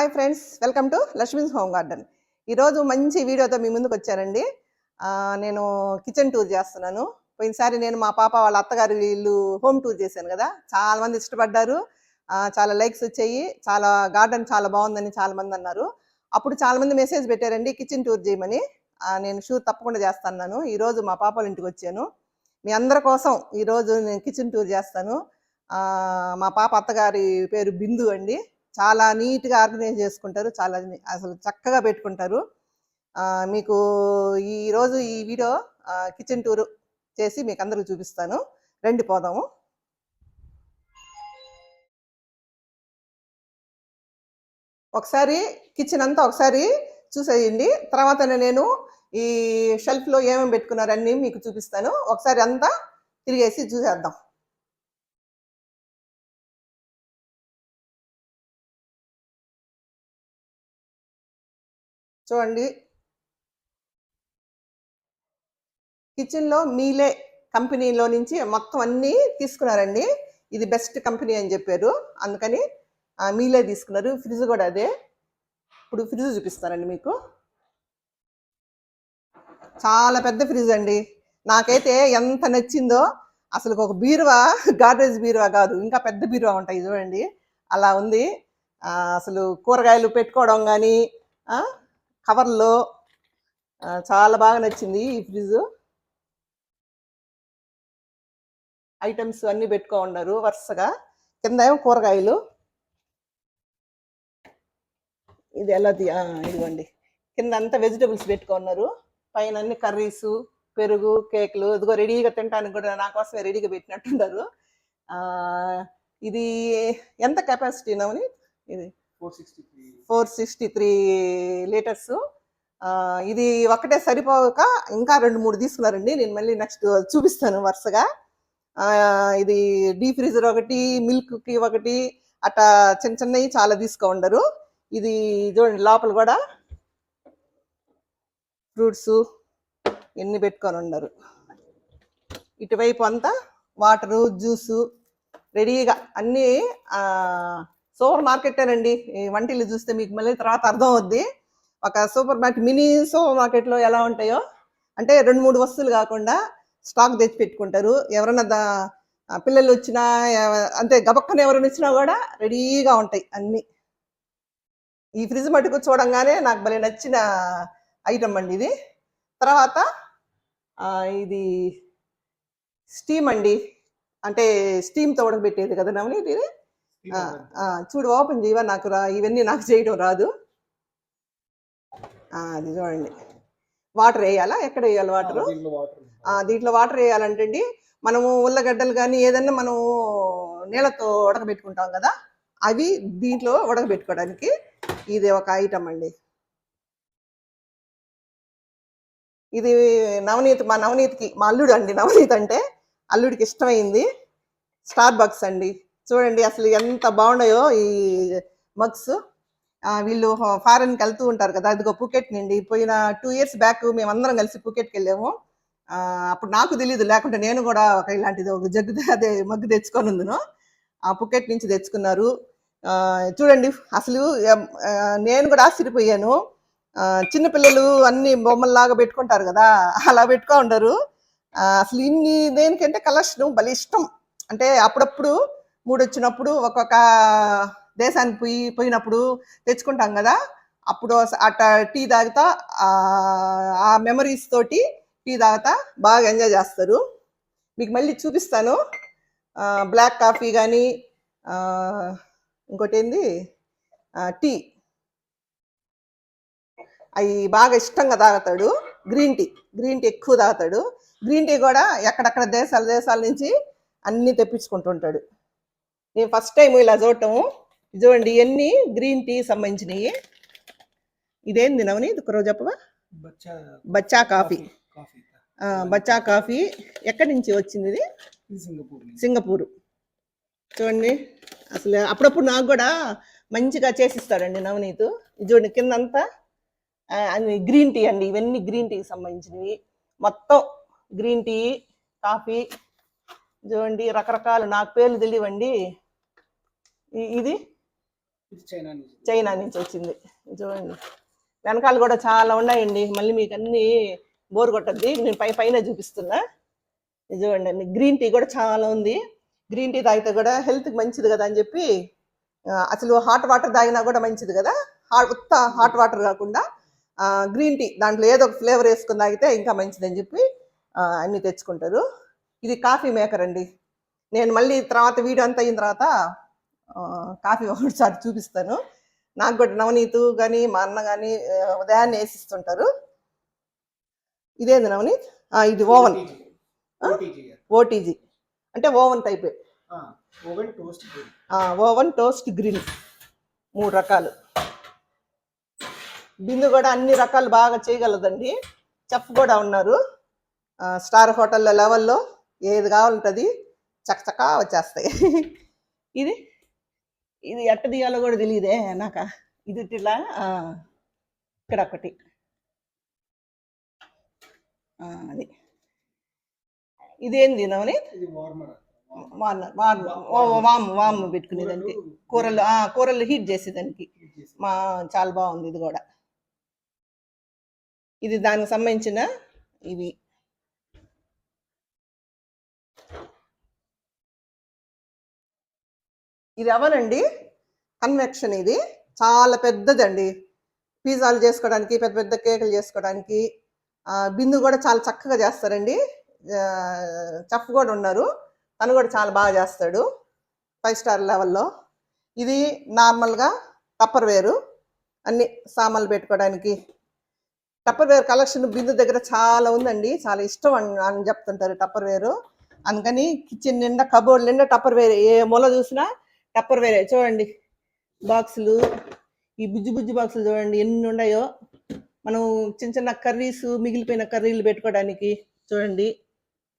Hi friends welcome to Lakshmi's home garden ఈరోజు మంచి వీడియోతో మీ ముందుకు వచ్చానండి. నేను కిచెన్ టూర్ చేస్తున్నాను. పోయినసారి నేను మా పాప వాళ్ళ అత్తగారి వీళ్ళు హోమ్ టూర్ చేశాను కదా. చాలామంది ఇష్టపడ్డారు. చాలా లైక్స్ వచ్చాయి. చాలా గార్డెన్ చాలా బాగుందని చాలామంది అన్నారు. అప్పుడు చాలామంది మెసేజ్ పెట్టారండి కిచెన్ టూర్ చేయమని. నేను షూర్ తప్పకుండా చేస్తాను ఈరోజు మా పాప వాళ్ళ ఇంటికి వచ్చాను. మీ అందరి కోసం ఈరోజు నేను కిచెన్ టూర్ చేస్తాను. మా పాప అత్తగారి పేరు బిందు అండి. చాలా నీట్గా ఆర్గనైజ్ చేసుకుంటారు చాలా అసలు చక్కగా పెట్టుకుంటారు. మీకు ఈరోజు ఈ వీడియో కిచెన్ టూరు చేసి మీకు అందరికి చూపిస్తాను. రండి పోదాము. ఒకసారి కిచెన్ అంతా ఒకసారి చూసేయండి. తర్వాత నేను ఈ షెల్ఫ్లో ఏమేమి పెట్టుకున్నారన్నీ మీకు చూపిస్తాను. ఒకసారి అంతా తిరిగేసి చూసేద్దాం. చూడండి. కిచెన్లో మీలే కంపెనీలో నుంచి మొత్తం అన్నీ తీసుకున్నారండి. ఇది బెస్ట్ కంపెనీ అని చెప్పారు. అందుకని మీలే తీసుకున్నారు. ఫ్రిడ్జ్ కూడా అదే. ఇప్పుడు ఫ్రిడ్జ్ చూపిస్తానండి మీకు. చాలా పెద్ద ఫ్రిడ్జ్ అండి. నాకైతే ఎంత నచ్చిందో అసలు ఒక బీరువా గార్డేజ్ బీరువా కాదు. ఇంకా పెద్ద బీరువా ఉంటాయి చూడండి. అలా ఉంది. అసలు కూరగాయలు పెట్టుకోవడం కానీ కవర్లో చాలా బాగా నచ్చింది ఈ ఫ్రిడ్జ్. ఐటమ్స్ అన్ని పెట్టుకో ఉన్నారు వరుసగా. కింద ఏమో కూరగాయలు. ఇది ఎలా ఇదిగోండి. కింద అంతా వెజిటబుల్స్ పెట్టుకున్నారు పైన అన్ని కర్రీస్ పెరుగు కేకులు. ఇదిగో రెడీగా తినడానికి కూడా నా కోసమే రెడీగా పెట్టినట్టున్నారు. ఇది ఎంత కెపాసిటీ నవని ఇది four sixty three. Four sixty three litres. ఇది ఒకటే సరిపోక ఇంకా రెండు మూడు తీసుకున్నారండి. నేను మళ్ళీ నెక్స్ట్ చూపిస్తాను వరుసగా. ఇది డీప్ ఫ్రీజర్ ఒకటి మిల్క్కి ఒకటి అట్లా చిన్న చిన్నవి చాలా తీసుకోండరు ఇది చూడండి లోపల కూడా ఫ్రూట్స్ ఎన్ని పెట్టుకొని ఉండరు. ఇటువైపు అంతా వాటరు జ్యూసు రెడీగా అన్నీ సూపర్ మార్కెటేనండి. ఈ వంటిల్లు చూస్తే మీకు మళ్ళీ తర్వాత అర్థం అవుద్ది. ఒక సూపర్ మార్కెట్ మినీ సూపర్ మార్కెట్లో ఎలా ఉంటాయో. అంటే రెండు మూడు వస్తువులు కాకుండా స్టాక్ తెచ్చి పెట్టుకుంటారు. ఎవరైనా దా పిల్లలు వచ్చినా అంటే అంతే గబక్కన ఎవరైనా వచ్చినా కూడా రెడీగా ఉంటాయి అన్నీ. ఈ ఫ్రిడ్జ్ మటుకు చూడంగానే నాకు భలే నచ్చిన ఐటమ్ అండి ఇది. తర్వాత ఇది స్టీమ్ అండి. అంటే స్టీమ్తో ఉడకబెట్టేది కదా నవని ఇది? చూడు ఓపెన్ చేయవా నాకు రా ఇవన్నీ నాకు చేయడం రాదు. ఆ, అది చూడండి. వాటర్ వేయాలా? ఎక్కడ వేయాలి వాటర్ దీంట్లో వాటర్ దీంట్లో వాటర్ వేయాలంటే అండి మనము ఉల్లగడ్డలు కానీ ఏదన్నా మనము నీళ్ళతో ఉడకబెట్టుకుంటాం కదా అవి దీంట్లో ఉడకబెట్టుకోవడానికి ఇది ఒక ఐటమ్ అండి. ఇది నవనీత్ మా నవనీత్కి మా అల్లుడు అండి. నవనీత్ అంటే అల్లుడికి ఇష్టమైంది. స్టార్ బక్స్ అండి. చూడండి అసలు ఎంత బాగున్నాయో ఈ మగ్స్. వీళ్ళు ఫారెన్కి వెళ్తూ ఉంటారు కదా అదిగో పూకెట్ నుండి. పోయిన టూ ఇయర్స్ బ్యాక్ మేమందరం కలిసి పూకెట్కి వెళ్ళాము. ఆ, అప్పుడు నాకు తెలియదు లేకుంటే నేను కూడా ఒక ఇలాంటిది ఒక జగ్గు అదే మగ్గు తెచ్చుకొని ఉందును. ఆ పుకెట్ నుంచి తెచ్చుకున్నారు. ఆ, చూడండి అసలు నేను కూడా ఆశ్చర్యపోయాను. చిన్నపిల్లలు అన్ని బొమ్మల్లాగా పెట్టుకుంటారు కదా అలా పెట్టుకో ఉండరు. అసలు ఇన్ని దేనికంటే కలెక్షన్ భలే ఇష్టం. అంటే అప్పుడప్పుడు మూడు వచ్చినప్పుడు ఒక్కొక్క దేశానికి పోయి పోయినప్పుడు తెచ్చుకుంటాం కదా. అప్పుడు అట్ట టీ తాగుతా ఆ- మెమరీస్ తోటి టీ తాగుతా బాగా ఎంజాయ్ చేస్తారు. మీకు మళ్ళీ చూపిస్తాను. బ్లాక్ కాఫీ కానీ ఇంకోటి ఏంది? టీ. అవి బాగా ఇష్టంగా తాగుతాడు. గ్రీన్ టీ గ్రీన్ టీ ఎక్కువ తాగుతాడు. గ్రీన్ టీ కూడా ఎక్కడెక్కడ దేశాల దేశాల నుంచి అన్నీ తెప్పించుకుంటుంటాడు. నేను ఫస్ట్ టైం ఇలా చూడటం చూడండి ఇవన్నీ గ్రీన్ టీ సంబంధించినవి ఇదేంది నవని? ఇది ఒకరోజు చెప్పవా? బచ్చా కాఫీ. బచ్చా కాఫీ. ఎక్కడి నుంచి వచ్చింది ఇది? సింగపూర్ చూడండి అసలు అప్పుడప్పుడు నాకు కూడా మంచిగా చేసిస్తాడండి నవనీత్ చూడండి కిందంతా ఆ, అన్ని గ్రీన్ టీ అండి. ఇవన్నీ గ్రీన్ టీకి సంబంధించినవి. మొత్తం గ్రీన్ టీ కాఫీ చూడండి రకరకాలు నాకు పేర్లు తెలియవండి. ఇది? చైనా నుంచి. వచ్చింది. చూడండి వెనకాల కూడా చాలా ఉన్నాయండి. మళ్ళీ మీకు అన్ని బోర్ కొట్టద్ది. నేను పై పైన చూపిస్తున్నా. చూడండి అండి. గ్రీన్ టీ కూడా చాలా ఉంది. గ్రీన్ టీ తాగితే కూడా హెల్త్కి మంచిది కదా అని చెప్పి అసలు హాట్ వాటర్ తాగినా కూడా మంచిది కదా? హాట్ ఉత్త హాట్ వాటర్ కాకుండా గ్రీన్ టీ. దాంట్లో ఏదో ఒక ఫ్లేవర్ వేసుకుని తాగితే ఇంకా మంచిది అని చెప్పి అన్ని తెచ్చుకుంటారు. ఇది కాఫీ మేకర్ అండి. నేను మళ్ళీ తర్వాత వీడియో అంతా అయిన తర్వాత కాఫీ ఒకసారి చూపిస్తాను. నాకు కూడా నవనీతు కానీ మా అన్న కానీ ఉదయాన్నే వేసిస్తుంటారు. ఇదేంది నవనీత్? ఇది ఓవెన్. ఓటీజీ అంటే ఓవెన్ టైపే. Oven toast grill. Oven toast grill. మూడు రకాలు. బిందు కూడా అన్ని రకాలు బాగా చేయగలదండి. చెఫ్ కూడా ఉన్నారు. స్టార్ హోటల్లో లెవెల్లో. ఏది కావాలంటది చకచకా వచ్చేస్తాయి. ఇది ఇది ఎట్ట తీయాలో కూడా తెలియదే నాక. ఇది ఇట్లా ఇక్కడ ఒకటి. అది. ఇదేంది నవని వామ్ వామ్ పెట్టుకునేదానికి. కూరలు. ఆ, కూరలు హీట్ చేసేదానికి. మా చాలా బాగుంది ఇది కూడా. ఇది దానికి సంబంధించిన ఇవి. ఇది అవనండి కన్వెక్షన్ ఇది. చాలా పెద్దదండి. పిజ్జాలు చేసుకోవడానికి పెద్ద పెద్ద కేకులు చేసుకోవడానికి బిందు కూడా చాలా చక్కగా చేస్తారండి. చెఫ్ కూడా ఉన్నారు. తను కూడా చాలా బాగా చేస్తాడు. ఫైవ్ స్టార్ లెవెల్లో. ఇది నార్మల్గా టప్పర్ వేరు అన్ని సామాన్లు పెట్టుకోవడానికి. టప్పర్ వేర్ కలెక్షన్ బిందు దగ్గర చాలా ఉందండి. చాలా ఇష్టం అని అని చెప్తుంటారు టప్పర్ వేరు అందుకని కిచెన్ నిండా కబోర్డ్ నిండా టప్పర్ వేర్ ఏ మూల చూసినా టప్పర్ వేరే చూడండి. బాక్సులు ఈ బుజ్జి బుజ్జి బాక్సులు చూడండి ఎన్ని ఉన్నాయో. మనం చిన్న చిన్న కర్రీస్ మిగిలిపోయిన కర్రీలు పెట్టుకోవడానికి చూడండి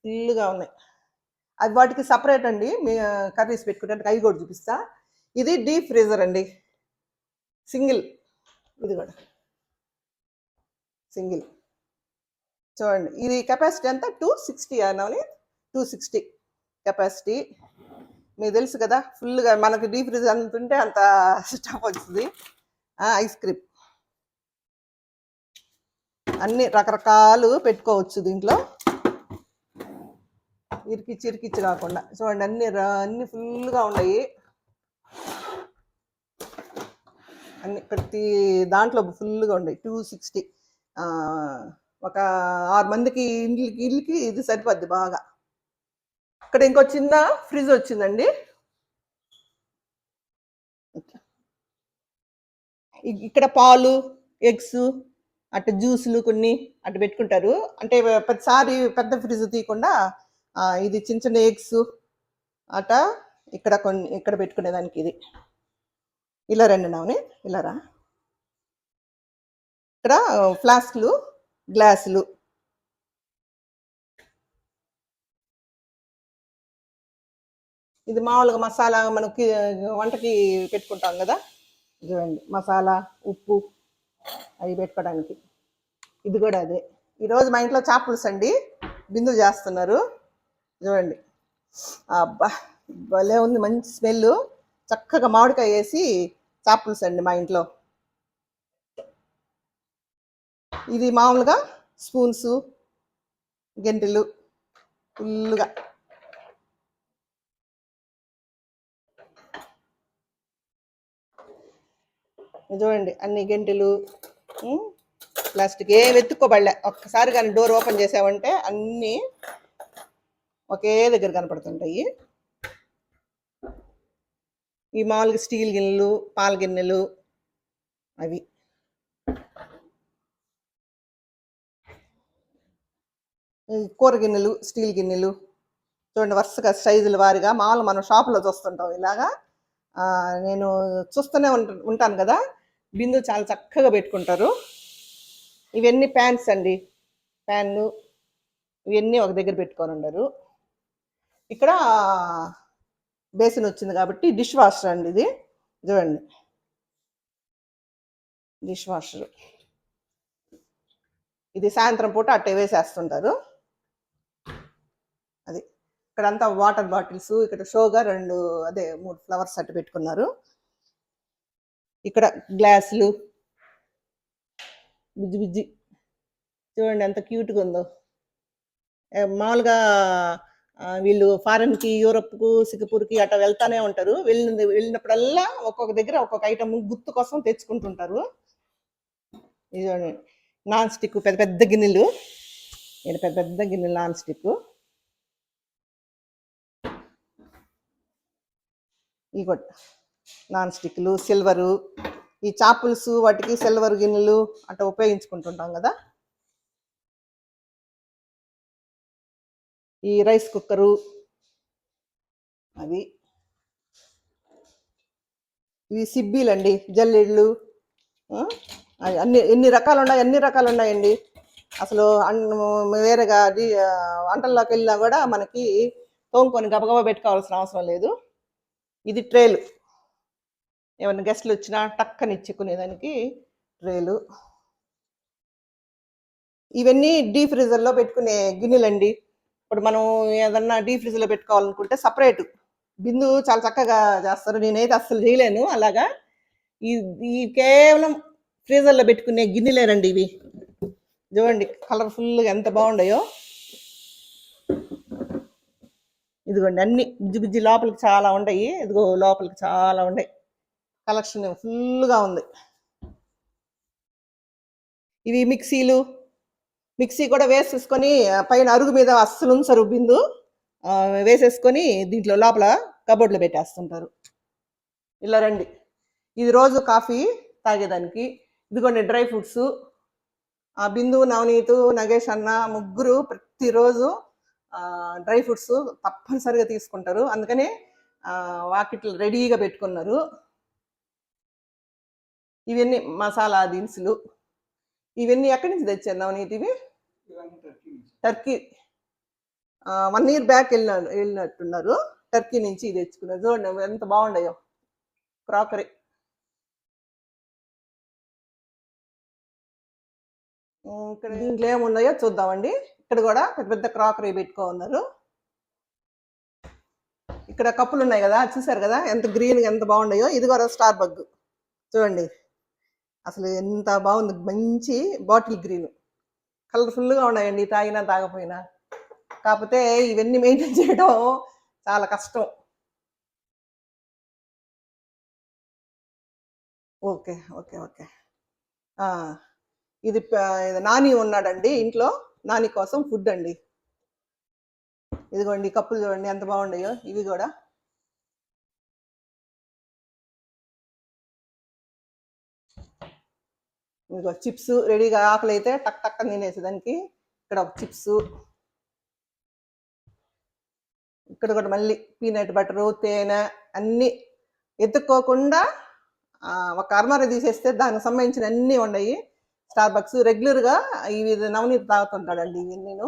ఫుల్గా ఉన్నాయి. అది వాటికి సపరేట్ అండి మీ కర్రీస్ పెట్టుకోవడానికి. అవి కూడా చూపిస్తా. ఇది డీప్ ఫ్రీజర్ అండి. సింగిల్. ఇది కూడా. సింగిల్. చూడండి ఇది కెపాసిటీ అంతా టూ సిక్స్టీ అన్నది టూ సిక్స్టీ కెపాసిటీ. మీకు తెలుసు కదా ఫుల్గా మనకి డీప్ ఫ్రిజ్ అంత ఉంటే అంత స్టఫ్ వచ్చింది ఐస్ క్రీమ్. అన్ని రకరకాలు పెట్టుకోవచ్చు దీంట్లో. ఇరికిచ్చి ఇరికిచ్చి కాకుండా. చూడండి అన్ని ర- అన్ని ఫుల్గా ఉన్నాయి. అన్ని ప్రతి దాంట్లో ఫుల్గా ఉన్నాయి. Two sixty. ఒక ఆరు మందికి ఇండ్లకి ఇల్లుకి ఇది సరిపోద్ది బాగా. ఇక్కడ ఇంకో చిన్న ఫ్రిడ్జ్ వచ్చిందండి. ఇక్కడ పాలు ఎగ్స్ అటు జ్యూసులు కొన్ని అటు పెట్టుకుంటారు. అంటే ప్రతిసారి పెద్ద ఫ్రిడ్జ్ తీయకుండా ఇది చిన్న చిన్న ఎగ్స్ అట ఇక్కడ కొన్ని ఇక్కడ పెట్టుకునేదానికి ఇది. ఇలా రండి నావని ఇలా రా. ఇక్కడ ఫ్లాస్క్లు గ్లాసులు. ఇది మామూలుగా మసాలా మనకి వంటకి పెట్టుకుంటాం కదా? చూడండి మసాలా ఉప్పు అవి పెట్టుకోవడానికి. ఇది కూడా అదే. ఈరోజు మా ఇంట్లో చేపలుస్ అండి బిందు చేస్తున్నారు. చూడండి అబ్బా భలే ఉంది మంచి స్మెల్ చక్కగా మామిడికాయ వేసి చేపలుస్ అండి మా ఇంట్లో. ఇది మామూలుగా స్పూన్స్ గెంటెలు ఫుల్గా చూడండి అన్ని గంటెలు ప్లాస్టిక్ ఏం ఎత్తుక్కోబడలే ఒక్కసారి కానీ డోర్ ఓపెన్ చేసామంటే అన్నీ ఒకే దగ్గర కనపడుతుంటాయి. ఈ మామూలుగా స్టీల్ గిన్నెలు పాల గిన్నెలు అవి. కూర గిన్నెలు స్టీల్ గిన్నెలు చూడండి వరుసగా సైజుల వారిగా మామూలు మనం షాపులో చూస్తుంటాం ఇలాగా. నేను చూస్తూనే ఉంటాను కదా. బిందు చాలా చక్కగా పెట్టుకుంటారు. ఇవన్నీ ప్యాన్స్ అండి. ప్యాన్లు ఇవన్నీ ఒక దగ్గర పెట్టుకొని ఉండరు. ఇక్కడ బేసిన్ వచ్చింది కాబట్టి డిష్ వాషర్ అండి ఇది. చూడండి. Dishwasher. ఇది సాయంత్రం పూట అట్టే వేసేస్తుంటారు. అది. ఇక్కడంతా వాటర్ బాటిల్స్ ఇక్కడ షోగా రెండు అదే మూడు ఫ్లవర్స్ అట్టు పెట్టుకున్నారు. ఇక్కడ గ్లాసులు. బుజ్జి బుజ్జి. చూడండి ఎంత క్యూట్గా ఉందో. మామూలుగా వీళ్ళు ఫారెన్కి యూరప్కు సింగపూర్కి అట్లా వెళ్తానే ఉంటారు. వెళ్ళిన వెళ్ళినప్పుడల్లా ఒక్కొక్క దగ్గర ఒక్కొక్క ఐటమ్ గుర్తు కోసం తెచ్చుకుంటుంటారు. ఇది నాన్ స్టిక్ పెద్ద పెద్ద గిన్నెలు. ఇక్కడ పెద్ద పెద్ద గిన్నెలు నాన్ స్టిక్ ఇవి కూడా నాన్ స్టిక్లు సిల్వరు ఈ చాపుల్స్ వాటికి సిల్వర్ గిన్నెలు అట్లా ఉపయోగించుకుంటుంటాం కదా? ఈ రైస్ కుక్కరు అవి. ఇవి సిబ్బీలండి జల్లెళ్ళు అవి అన్ని ఎన్ని రకాలు ఉన్నాయి అన్ని రకాలు ఉన్నాయండి అసలు అన్- వేరేగా వంటల్లోకి వెళ్ళినా కూడా మనకి తోముకొని గబగబా పెట్టుకోవాల్సిన అవసరం లేదు. ఇది ట్రేలు. ఏమైనా గెస్ట్లు వచ్చినా టక్కని ఇచ్చుకునేదానికి ట్రేలు. ఇవన్నీ డీ ఫ్రీజర్లో పెట్టుకునే గిన్నెలండి. ఇప్పుడు మనం ఏదన్నా డీ ఫ్రిజ్లో పెట్టుకోవాలనుకుంటే సపరేట్. బిందు చాలా చక్కగా చేస్తారు. నేనైతే అస్సలు చేయలేను. అలాగా ఈ ఈ కేవలం ఫ్రీజర్లో పెట్టుకునే గిన్నెలేనండి ఇవి. చూడండి కలర్ఫుల్గా ఎంత బాగుండయో. ఇదిగోండి అన్ని బుజ్జి బుజ్జి లోపలికి చాలా ఉన్నాయి ఇదిగో లోపలికి చాలా ఉన్నాయి కలెక్షన్ ఫుల్గా ఉంది. ఇవి మిక్సీలు మిక్సీ కూడా వేసేసుకొని పైన అరుగు మీద అస్సలు ఉంచరు బిందు. వేసేసుకొని దీంట్లో లోపల కబోర్డ్లో పెట్టేస్తుంటారు. ఇలా రండి. ఇది రోజు కాఫీ తాగేదానికి. ఇదిగోండి డ్రై ఫ్రూట్స్. ఆ బిందు నవనీతు నగేష్ అన్న ముగ్గురు ప్రతిరోజు డ్రై ఫ్రూట్స్ తప్పనిసరిగా తీసుకుంటారు. అందుకనే వాకిట్లు రెడీగా పెట్టుకున్నారు. ఇవన్నీ మసాలా దినుసులు. ఇవన్నీ ఎక్కడి నుంచి తెచ్చారు నవనీతి ఇవి Turkey. Turkey one year back వెళ్ళిన వెళ్ళినట్టున్నారు. టర్కీ నుంచి ఇది తెచ్చుకున్నారు. చూడండి ఎంత బాగుండయో. క్రాకరీ. ఇక్కడ దీంట్లో ఏమున్నాయో చూద్దామండి. ఇక్కడ కూడా పెద్ద పెద్ద క్రాకరీ పెట్టుకో ఉన్నారు ఇక్కడ కప్పులు ఉన్నాయి కదా చూసారు కదా? ఎంత గ్రీన్గా ఎంత బాగున్నాయో ఇది కూడా స్టార్ బగ్. చూడండి. అసలు ఎంత బాగుంది. మంచి బాటిల్ గ్రీన్. కలర్ఫుల్గా ఉన్నాయండి. తాగినా తాగపోయినా కాకపోతే ఇవన్నీ మెయింటైన్ చేయడం చాలా కష్టం. Okay okay okay. ఇది నాని ఉన్నాడండి ఇంట్లో. నాని కోసం ఫుడ్ అండి. ఇదిగోండి కప్పులు చూడండి ఎంత బాగున్నాయో. ఇవి కూడా. ఇంకో చిప్స్ రెడీగా ఆకలి అయితే టక్ టక్ అని ఇక్కడ ఒక చిప్స్. ఇక్కడ కూడా మళ్ళీ పీనట్ బటరు తేనె అన్నీ ఎత్తుక్కోకుండా ఒక అర్మర తీసేస్తే దానికి సంబంధించిన అన్నీ ఉన్నాయి. స్టార్ బక్స్ రెగ్యులర్గా ఇవి నవనీతి తాగుతుంటాడండి ఇవి నేను.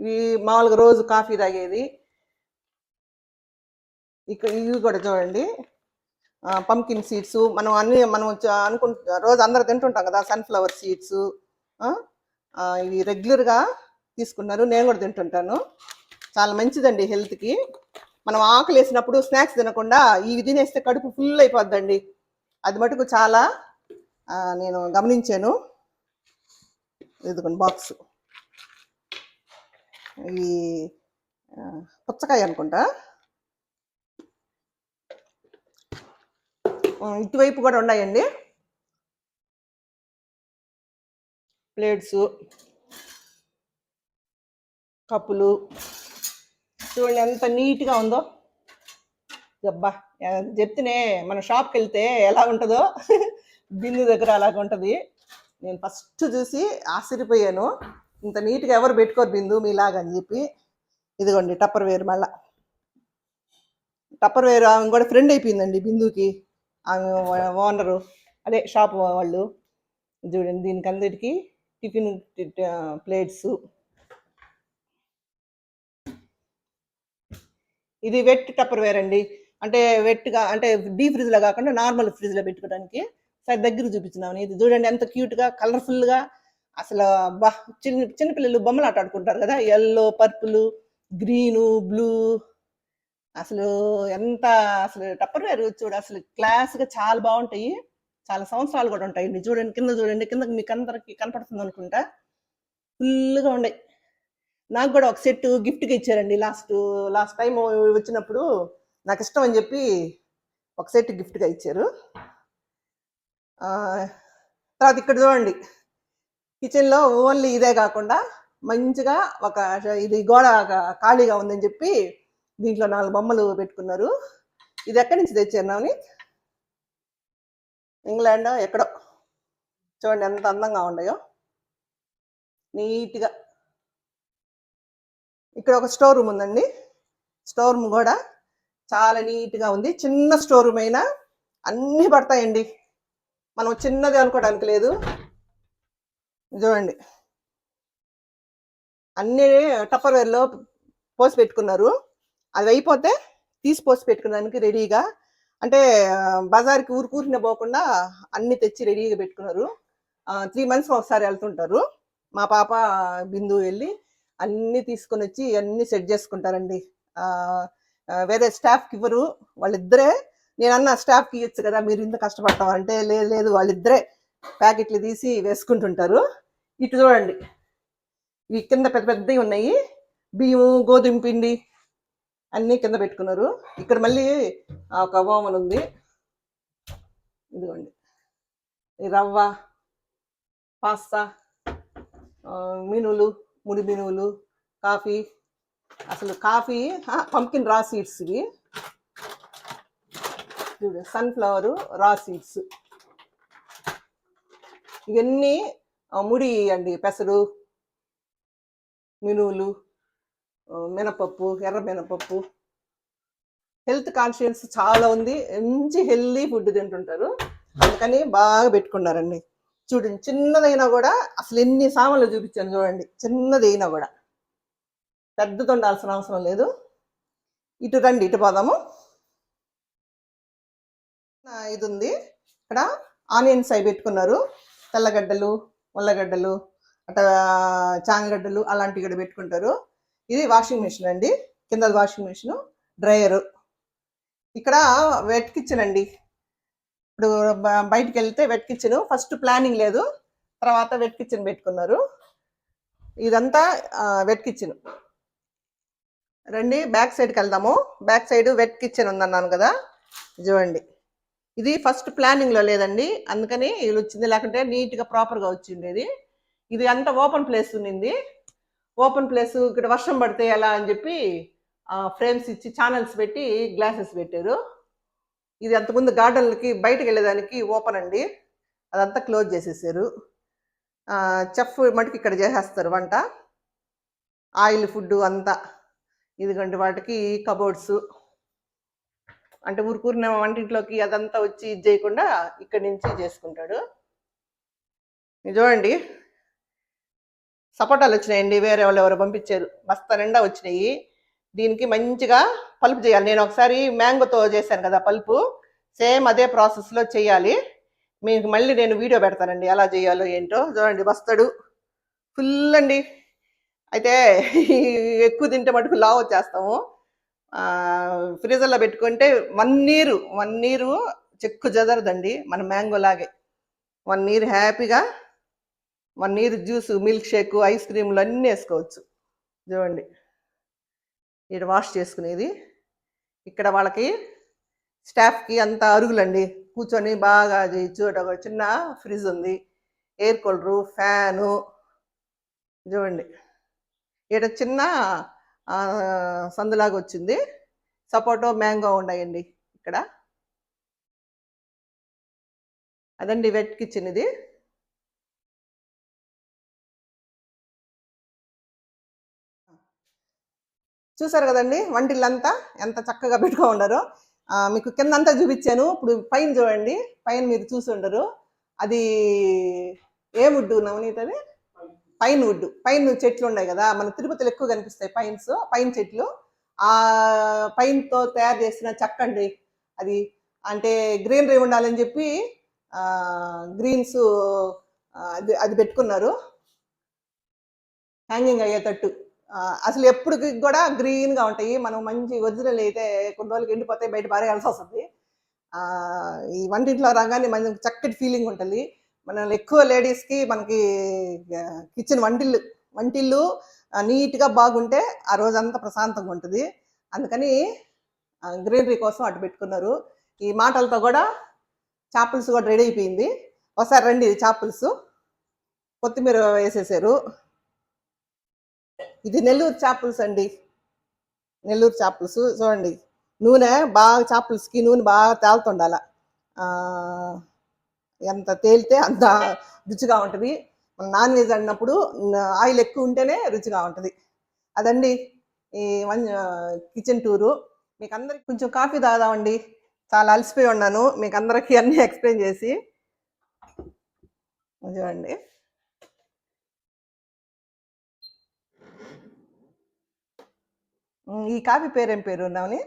ఇవి మామూలుగా రోజు కాఫీ తాగేది. ఇక్కడ ఇవి కూడా చూడండి. పంకిన్ సీడ్స్ మనం అన్ని మనం అనుకుంటా రోజు అందరు తింటుంటాం కదా సన్ఫ్లవర్ సీడ్స్ ఇవి రెగ్యులర్గా తీసుకున్నారు నేను కూడా తింటుంటాను. చాలా మంచిదండి హెల్త్కి మనం ఆకలి వేసినప్పుడు స్నాక్స్ తినకుండా ఇవి తినేస్తే కడుపు ఫుల్ అయిపోద్దండి. అది మటుకు చాలా నేను గమనించాను. ఇదిగోండి బాక్స్ ఇవి పుచ్చకాయ అనుకుంటా ఆ, ఇటువైపు కూడా ఉన్నాయండి. ప్లేట్స్ కప్పులు. చూడండి ఎంత నీట్గా ఉందో. జబ్బా చెప్తేనే మన షాప్కి వెళ్తే ఎలా ఉంటుందో. బిందు దగ్గర అలాగ ఉంటుంది. నేను ఫస్ట్ చూసి ఆశ్చర్యపోయాను. ఇంత నీట్గా ఎవరు పెట్టుకోరు బిందు మీలాగా అని చెప్పి. ఇదిగోండి టప్పర్ వేరు మళ్ళా. టప్పర్ వేరు ఆమె కూడా ఫ్రెండ్ అయిపోయిందండి బిందుకి. ఆమె ఓనరు అదే షాప్ వాళ్ళు. చూడండి దీనికి అందరికీ టిఫిన్ ప్లేట్స్. ఇది వెట్ టప్పర్ వేర్ అండి. అంటే వెట్గా అంటే డీప్ ఫ్రిడ్జ్లో కాకుండా నార్మల్ ఫ్రిడ్జ్లో పెట్టుకోవడానికి సరే దగ్గర చూపించినాము ఇది చూడండి ఎంత క్యూట్గా కలర్ఫుల్గా. అసలు బా చిన్న చిన్నపిల్లలు బొమ్మలు ఆట ఆడుకుంటారు కదా ఎల్లో పర్పుల్ గ్రీను బ్లూ. అసలు ఎంత అసలు టప్పర్ వేరు చూడు. అసలు క్లాస్గా చాలా బాగుంటాయి. చాలా సంవత్సరాలు కూడా ఉంటాయి. ఉంటాయండి చూడండి కింద చూడండి కింద మీకు అందరికి కనపడుతుంది అనుకుంటా. ఫుల్గా ఉన్నాయి. నాకు కూడా ఒక సెట్ గిఫ్ట్గా ఇచ్చారండి లాస్ట్ లాస్ట్ టైం వచ్చినప్పుడు. నాకు ఇష్టం అని చెప్పి ఒక సెట్ గిఫ్ట్గా ఇచ్చారు. తర్వాత ఇక్కడ చూడండి. కిచెన్లో ఓన్లీ ఇదే కాకుండా మంచిగా ఒక ఇది గోడ ఖాళీగా ఉందని చెప్పి దీంట్లో నాలుగు బొమ్మలు పెట్టుకున్నారు. ఇది ఎక్కడి నుంచి తెచ్చారు నవని ఇంగ్లాండ్? ఎక్కడో? చూడండి ఎంత అందంగా ఉన్నాయో. నీట్గా. ఇక్కడ ఒక స్టోర్ రూమ్ ఉందండి. స్టోర్ రూమ్ కూడా చాలా నీట్గా ఉంది. చిన్న స్టోర్ రూమ్ అయినా అన్నీ పడతాయండి. మనం చిన్నది అనుకోవడానికి లేదు. చూడండి. అన్నీ టప్పర్వేర్లో పోసి పెట్టుకున్నారు. అది అయిపోతే తీసి పోసి పెట్టుకోవడానికి రెడీగా. అంటే బజార్కి ఊరు కూరిన పోకుండా అన్ని తెచ్చి రెడీగా పెట్టుకున్నారు. త్రీ మంత్స్ ఒకసారి వెళ్తుంటారు. మా పాప బిందు వెళ్ళి అన్నీ తీసుకొని వచ్చి అన్నీ సెట్ చేసుకుంటారండి. వేరే స్టాఫ్కి ఇవ్వరు. వాళ్ళిద్దరే నేను అన్న స్టాఫ్కి ఇవ్వచ్చు కదా మీరు ఇంత కష్టపడతాం అంటే లేదు లేదు వాళ్ళిద్దరే ప్యాకెట్లు తీసి వేసుకుంటుంటారు. ఇటు చూడండి. ఇవి కింద పెద్ద పెద్దవి ఉన్నాయి. బియ్యం గోధుమ పిండి అన్నీ కింద పెట్టుకున్నారు. ఇక్కడ మళ్ళీ ఒక ఓమన్ ఉంది. ఇదిగోండి. ఈ రవ్వ పాస్తా మినువులు ముడి మినువులు కాఫీ. అసలు కాఫీ పంకిన్ రా సీడ్స్ ఇవి. చూడు రా సీడ్స్. ఇవన్నీ ముడి అండి పెసరు మినువులు మినపప్పు ఎర్ర మినపప్పు. హెల్త్ కాన్షియన్స్ చాలా ఉంది. మంచి హెల్దీ ఫుడ్ తింటుంటారు. అందుకని బాగా పెట్టుకున్నారండి. చూడండి చిన్నదైనా కూడా అసలు ఎన్ని సామాన్లు చూపించాను చూడండి. చిన్నదైనా కూడా. పెద్దది ఉండాల్సిన అవసరం లేదు. ఇటు రండి ఇటు పోదాము. ఇది ఉంది. ఇక్కడ ఆనియన్స్ అవి పెట్టుకున్నారు. తెల్లగడ్డలు ఉల్లగడ్డలు అట్లా చాంగడ్డలు అలాంటివి కూడా పెట్టుకుంటారు. ఇది వాషింగ్ మిషన్ అండి. కింద వాషింగ్ మిషను డ్రయరు ఇక్కడ వెట్ కిచెన్ అండి. ఇప్పుడు బయటికి వెళ్తే వెట్ కిచెన్ ఫస్ట్ ప్లానింగ్ లేదు. తర్వాత వెట్ కిచెన్ పెట్టుకున్నారు. ఇదంతా వెట్ కిచెన్ రండి బ్యాక్ సైడ్కి వెళ్దాము. బ్యాక్ సైడ్ వెట్ కిచెన్ ఉందన్నాను కదా. చూడండి ఇది ఫస్ట్ ప్లానింగ్లో లేదండి. అందుకని వీళ్ళు వచ్చింది లేకుంటే నీట్గా ప్రాపర్గా వచ్చింది ఇది. అంతా ఓపెన్ ప్లేస్ ఉన్నింది. ఓపెన్ ప్లేస్ ఇక్కడ వర్షం పడితే ఎలా అని చెప్పి ఫ్రేమ్స్ ఇచ్చి ఛానల్స్ పెట్టి గ్లాసెస్ పెట్టారు. ఇది అంతకుముందు గార్డెన్లకి బయటకు వెళ్ళేదానికి ఓపెన్ అండి. అదంతా క్లోజ్ చేసేసారు. చెఫ్ మటుకు ఇక్కడ చేసేస్తారు వంట. ఆయిల్ ఫుడ్ అంతా. ఇదిగోండి వాటికి కబోర్డ్స్. అంటే ఊరుకూరిన వంటింట్లోకి అదంతా వచ్చి ఇది చేయకుండా ఇక్కడి నుంచి చేసుకుంటాడు. చూడండి. సపోటాలు వచ్చినాయండి వేరే వాళ్ళు ఎవరో పంపించారు. బస్తా నిండా వచ్చినాయి. దీనికి మంచిగా పల్పు చేయాలి. నేను ఒకసారి మ్యాంగోతో చేశాను కదా పల్పు. సేమ్ అదే ప్రాసెస్లో చేయాలి. మీకు మళ్ళీ నేను వీడియో పెడతానండి ఎలా చేయాలో ఏంటో. చూడండి బస్తాడు. ఫుల్ అండి. అయితే ఎక్కువ తింటే మటుకు లావ్ వచ్చేస్తాము. ఫ్రీజర్లో పెట్టుకుంటే వన్ నీరు వన్ నీరు చెక్కు జదరదండి మన మ్యాంగో లాగే. వన్ నీరు హ్యాపీగా మన నీరు జ్యూస్ మిల్క్ షేక్ ఐస్ క్రీములు అన్నీ వేసుకోవచ్చు. చూడండి. ఇక్కడ వాష్ చేసుకునేది. ఇక్కడ వాళ్ళకి స్టాఫ్కి అంత అరుగులండి. కూర్చొని బాగా చేయొచ్చు ఒక చిన్న ఫ్రిడ్జ్ ఉంది. Air cooler fan. చూడండి. ఇక్కడ చిన్న సందులాగా వచ్చింది. సపోటో మ్యాంగో ఉన్నాయండి ఇక్కడ. అదండి వెట్ కిచెన్ ఇది. చూసారు కదండి? వంటిల్లంతా ఎంత చక్కగా పెట్టుకో ఉండరు. మీకు కింద అంతా చూపించాను. ఇప్పుడు పైన చూడండి. పైన మీరు చూసి ఉండరు. అది ఏ వుడ్ నవనీత అది? పైన్ వుడ్ పైన్ చెట్లు ఉన్నాయి కదా. మన తిరుపతిలో ఎక్కువ కనిపిస్తాయి పైన్స్. పైన్ చెట్లు. ఆ పైన్తో తయారు చేసిన చెక్క అండి అది. అంటే గ్రీనరీ ఉండాలని చెప్పి గ్రీన్స్ అది అది పెట్టుకున్నారు. హ్యాంగింగ్ అయ్యేటట్టు. అసలు ఎప్పుడు కూడా గ్రీన్గా ఉంటాయి. మనం మంచి ఒరిజినల్ అయితే కొన్ని రోజులకి ఎండిపోతాయి బయట పారేయాల్సి వస్తుంది. ఈ వంటింట్లో రాగానే మనకి చక్కటి ఫీలింగ్ ఉంటుంది. మనం ఎక్కువ లేడీస్కి మనకి కిచెన్ వంటిల్లు వంటిల్లు నీట్గా బాగుంటే ఆ రోజంతా ప్రశాంతంగా ఉంటుంది. అందుకని గ్రీనరీ కోసం అటు పెట్టుకున్నారు. ఈ మాటలతో కూడా చేపల్స్ కూడా రెడీ అయిపోయింది. ఒకసారి రండి చేపల్స్. కొత్తిమీర వేసేసారు. ఇది నెల్లూరు చాపుల్స్ అండి. నెల్లూరు చాపుల్స్. చూడండి. నూనె బాగా చేపల్స్కి నూనె బాగా తేలుతుండాల. ఎంత తేలితే అంత రుచిగా ఉంటుంది. నాన్ వెజ్ అన్నప్పుడు ఆయిల్ ఎక్కువ ఉంటేనే రుచిగా ఉంటుంది. అదండి ఈ వన్ కిచెన్ టూరు. మీకు అందరికి కొంచెం కాఫీ తాగుదామండి. చాలా అలసిపోయి ఉన్నాను. మీకు అందరికీ అన్నీ ఎక్స్ప్లెయిన్ చేసి. చూడండి. ఈ కాఫీ పేరు పేరు నవని?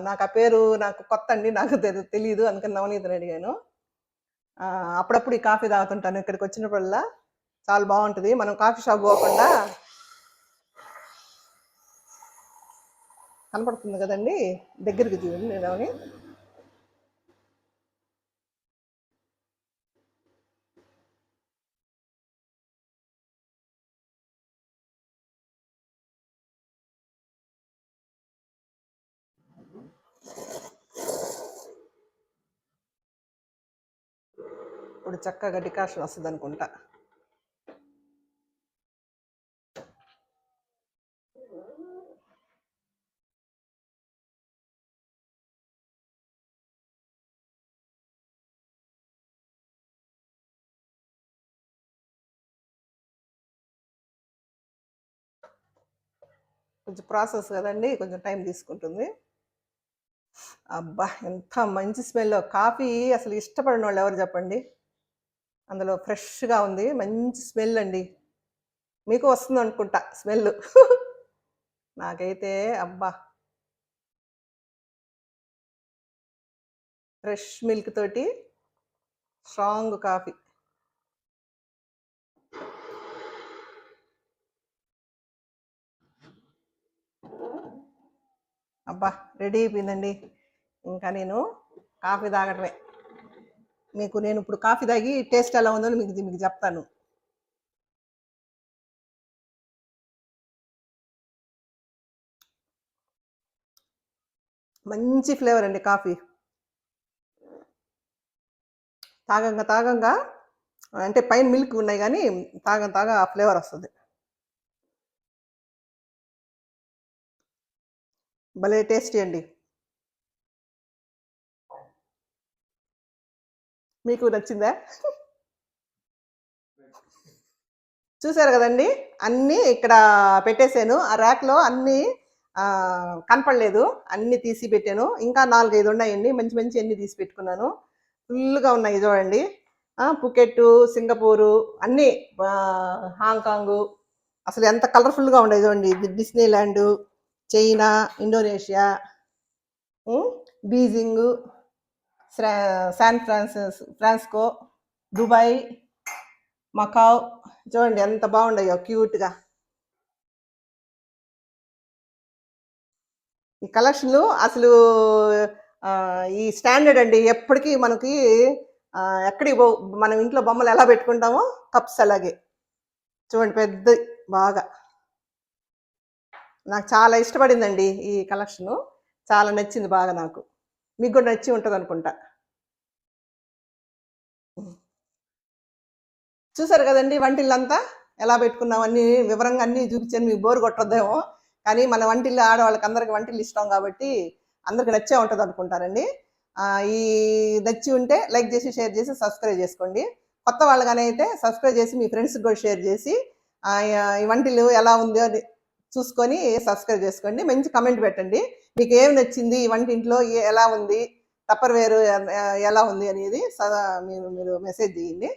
నాకు ఆ పేరు నాకు కొత్త అండి నాకు తెలి- తెలియదు అందుకని నవనీతని అడిగాను. అప్పుడప్పుడు ఈ కాఫీ తాగుతుంటాను ఇక్కడికి వచ్చినప్పుడల్లా. చాలా బాగుంటుంది. మనం కాఫీ షాప్ పోకుండా కనపడుతుంది కదండి? దగ్గరికి చూడండి నవని. ఇప్పుడు చక్కగా డికాషన్ వస్తుంది అనుకుంటా కొంచెం ప్రాసెస్ కదండి కొంచెం టైం తీసుకుంటుంది. అబ్బా ఎంత మంచి స్మెల్. కాఫీ అసలు ఇష్టపడిన వాళ్ళు ఎవరు చెప్పండి? అందులో ఫ్రెష్గా ఉంది. మంచి స్మెల్ అండి. మీకు వస్తుంది అనుకుంటా స్మెల్. నాకైతే అబ్బా! ఫ్రెష్ మిల్క్ తోటి స్ట్రాంగ్ కాఫీ. అబ్బా! రెడీ అయిపోయిందండి. ఇంకా నేను కాఫీ తాగటమే. మీకు నేను ఇప్పుడు కాఫీ తాగి టేస్ట్ ఎలా ఉందో మీకు మీకు చెప్తాను. మంచి ఫ్లేవర్ అండి కాఫీ. తాగంగా తాగంగా అంటే పైన మిల్క్ ఉన్నాయి కానీ తాగం తాగా ఆ ఫ్లేవర్ వస్తుంది. భలే టేస్టీ అండి. మీకు నచ్చిందా? చూసారు కదండి? అన్నీ ఇక్కడ పెట్టేశాను. ఆ ర్యాక్లో అన్నీ కనపడలేదు. అన్నీ తీసి పెట్టాను. ఇంకా నాలుగైదు ఉన్నాయండి. మంచి మంచి అన్నీ తీసి పెట్టుకున్నాను. ఫుల్గా ఉన్నాయి చూడండి. పుకెట్టు సింగపూరు అన్నీ హాంకాంగు. అసలు ఎంత కలర్ఫుల్గా ఉన్నాయి చూడండి. Disneyland China Indonesia Beijing Beijing. San Francis Francisco Dubai Macau చూడండి ఎంత బాగుండయో క్యూట్గా. ఈ కలెక్షన్లు అసలు ఈ స్టాండర్డ్ అండి. ఎప్పటికీ మనకి ఎక్కడికి పో మనం ఇంట్లో బొమ్మలు ఎలా పెట్టుకుంటామో కప్స్ అలాగే. చూడండి పెద్ద బాగా. నాకు చాలా ఇష్టపడిందండి ఈ కలెక్షను. చాలా నచ్చింది బాగా నాకు. మీకు కూడా నచ్చి ఉంటుంది అనుకుంటా చూసారు కదండి వంటిల్లంతా? ఎలా పెట్టుకున్నాం? అన్ని వివరంగా అన్నీ చూపించాను. మీకు బోర్ కొట్టద్దేమో. కానీ మన వంటిల్లు ఆడవాళ్ళకి అందరికి వంటిల్లు ఇష్టం కాబట్టి అందరికి నచ్చే ఉంటుంది అనుకుంటారండి ఈ నచ్చి ఉంటే లైక్ చేసి షేర్ చేసి సబ్స్క్రైబ్ చేసుకోండి. కొత్త వాళ్ళగానే అయితే సబ్స్క్రైబ్ చేసి మీ ఫ్రెండ్స్కి కూడా షేర్ చేసి ఈ వంటిలు ఎలా ఉందో అని చూసుకొని సబ్స్క్రైబ్ చేసుకోండి. మంచి కమెంట్ పెట్టండి. మీకు ఏం నచ్చింది? ఈ వంటింట్లో ఏ- ఎలా ఉంది? టప్పర్ వేరు ఎలా ఉంది అనేది సదా మీరు మీరు మెసేజ్ చేయండి.